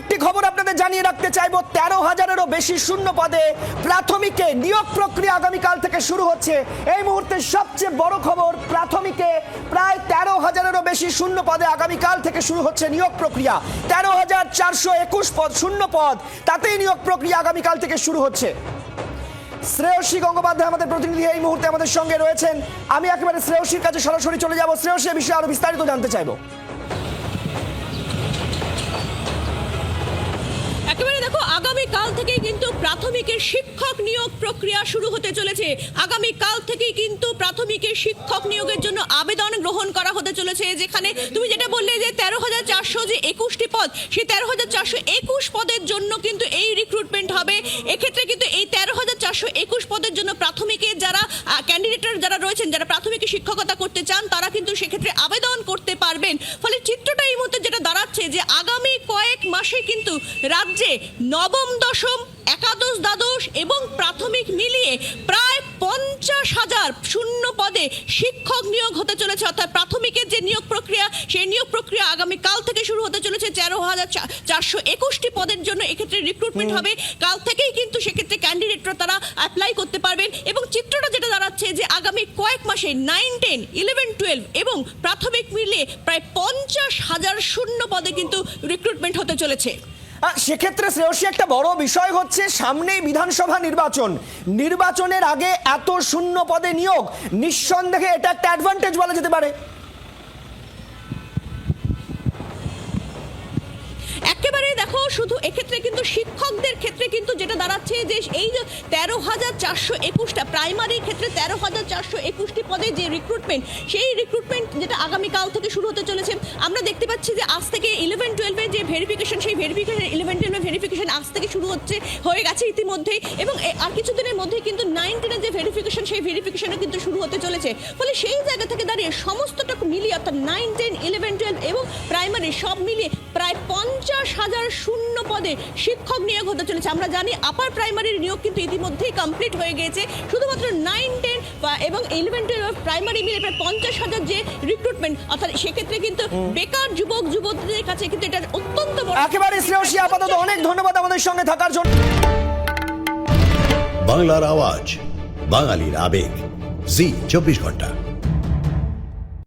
একটি খবর আপনাদের জানিয়ে রাখতে চাইব। তেরো হাজারেরও বেশি শূন্য পদে প্রাথমিকে নিয়োগ প্রক্রিয়া আগামীকাল থেকে শুরু হচ্ছে। এই মুহূর্তে সবচেয়ে বড় খবর, প্রাথমিকে প্রায় তেরো হাজারেরও বেশি শূন্য পদে আগামীকাল থেকে শুরু হচ্ছে নিয়োগ প্রক্রিয়া। তেরো হাজার চারশো একুশ পদ, শূন্য পদ, তাতেই নিয়োগ প্রক্রিয়া আগামীকাল থেকে শুরু হচ্ছে। শ্রেয়সী গঙ্গোপাধ্যায় আমাদের প্রতিনিধি এই মুহূর্তে আমাদের সঙ্গে রয়েছেন। আমি একেবারে শ্রেয়সীর কাছে সরাসরি চলে যাব। শ্রেয়সী বিষয়ে আরও বিস্তারিত জানতে চাইব। কাল থেকেই কিন্তু প্রাথমিকের শিক্ষক নিয়োগ প্রক্রিয়া শুরু হতে চলেছে। আগামী কাল থেকেই কিন্তু প্রাথমিকের শিক্ষক নিয়োগের জন্য আবেদন গ্রহণ করা হতে চলেছে, যেখানে তুমি যেটা বললে যে তেরো হাজার চারশো যে একুশটি পদ, সেই তেরো হাজার চারশো একুশ পদের জন্য কিন্তু এই রিক্রুটমেন্ট হবে। এক্ষেত্রে কিন্তু এই তেরো হাজার চারশো একুশ পদের জন্য প্রাথমিকে যারা ক্যান্ডিডেটরা যারা রয়েছেন, যারা প্রাথমিক শিক্ষকতা করতে চান, তারা কিন্তু সেক্ষেত্রে আবেদন করতে পারবেন। ফলে চিত্রটা এই মুহূর্তে যেটা দাঁড়াচ্ছে যে আগামী কয়েক মাসে কিন্তু রাজ্যে নবম, দশম, একাদশ, দ্বাদশ এবং প্রাথমিক মিলিয়ে প্রায় পঞ্চাশ হাজার শূন্য পদে শিক্ষক নিয়োগ হতে চলেছে। অর্থাৎ প্রাথমিকের যে নিয়োগ প্রক্রিয়া সেই নিয়োগ প্রক্রিয়া আগামী কাল থেকে শুরু হতে চলেছে। তেরো হাজার চারশো একুশটি পদের জন্য এক্ষেত্রে রিক্রুটমেন্ট হবে। কাল থেকেই কিন্তু সেক্ষেত্রে ক্যান্ডিডেটরা তারা অ্যাপ্লাই করতে পারবেন এবং চিত্রটা যেটা দাঁড়াচ্ছে যে আগামী কয়েক মাসে নাইন টেন ইলেভেন টুয়েলভ এবং প্রাথমিক মিলিয়ে প্রায় পঞ্চাশ হাজার শূন্য পদে কিন্তু রিক্রুটমেন্ট হতে চলেছে। সেক্ষেত্রে শ্রেয়সী একটা বড় বিষয় হচ্ছে সামনেই বিধানসভা নির্বাচন। নির্বাচনের আগে এত শূন্য পদে নিয়োগ নিঃসন্দেহে এটা একটা অ্যাডভান্টেজ বলা যেতে পারে। শুধু এক্ষেত্রে কিন্তু শিক্ষকদের ক্ষেত্রে কিন্তু যেটা দাঁড়াচ্ছে যে এই যে তেরো হাজার চারশো একুশটা প্রাইমারি ক্ষেত্রে তেরো হাজার চারশো একুশটি পদে যে রিক্রুটমেন্ট সেই রিক্রুটমেন্ট যেটা আগামীকাল থেকে শুরু হতে চলেছে, আমরা দেখতে পাচ্ছি যে আজ থেকে ইলেভেন টুয়েলভে যে ভেরিফিকেশন সেই ভেরিফিকেশন ইলেভেন টুয়েলভে ভেরিফিকেশন আজ থেকে শুরু হচ্ছে, হয়ে গেছে ইতিমধ্যেই এবং আর কিছুদিনের মধ্যেই কিন্তু নাইন টেনের যে ভেরিফিকেশন সেই ভেরিফিকেশনও কিন্তু শুরু হতে চলেছে। ফলে সেই জায়গা থেকে দাঁড়িয়ে সমস্তটা মিলিয়ে অর্থাৎ নাইন টেন ইলেভেন টুয়েলভ এবং প্রাইমারি সব মিলিয়ে প্রায় পঞ্চাশ হাজার শূন্য পদে শিক্ষক নিয়োগ হতে চলেছে। আমরা জানি আপার প্রাইমারির নিয়োগ কিন্তু ইতিমধ্যেই কমপ্লিট হয়ে গিয়েছে শুধুমাত্র নাইন টেন এবং ইলেভেন টুয়েলভ প্রাইমারি মিলে প্রায় পঞ্চাশ হাজার যে রিক্রুটমেন্ট অর্থাৎ সেক্ষেত্রে কিন্তু বেকার যুবক যুবতীদের কাছে কিন্তু এটা অত্যন্ত বড় একেবারে শ্রেয়সী আপাতত অনেক ধন্যবাদ আমাদের সঙ্গে থাকার জন্য। বাংলার আওয়াজ বাঙালির আবেগ। জি চব্বিশ ঘণ্টা।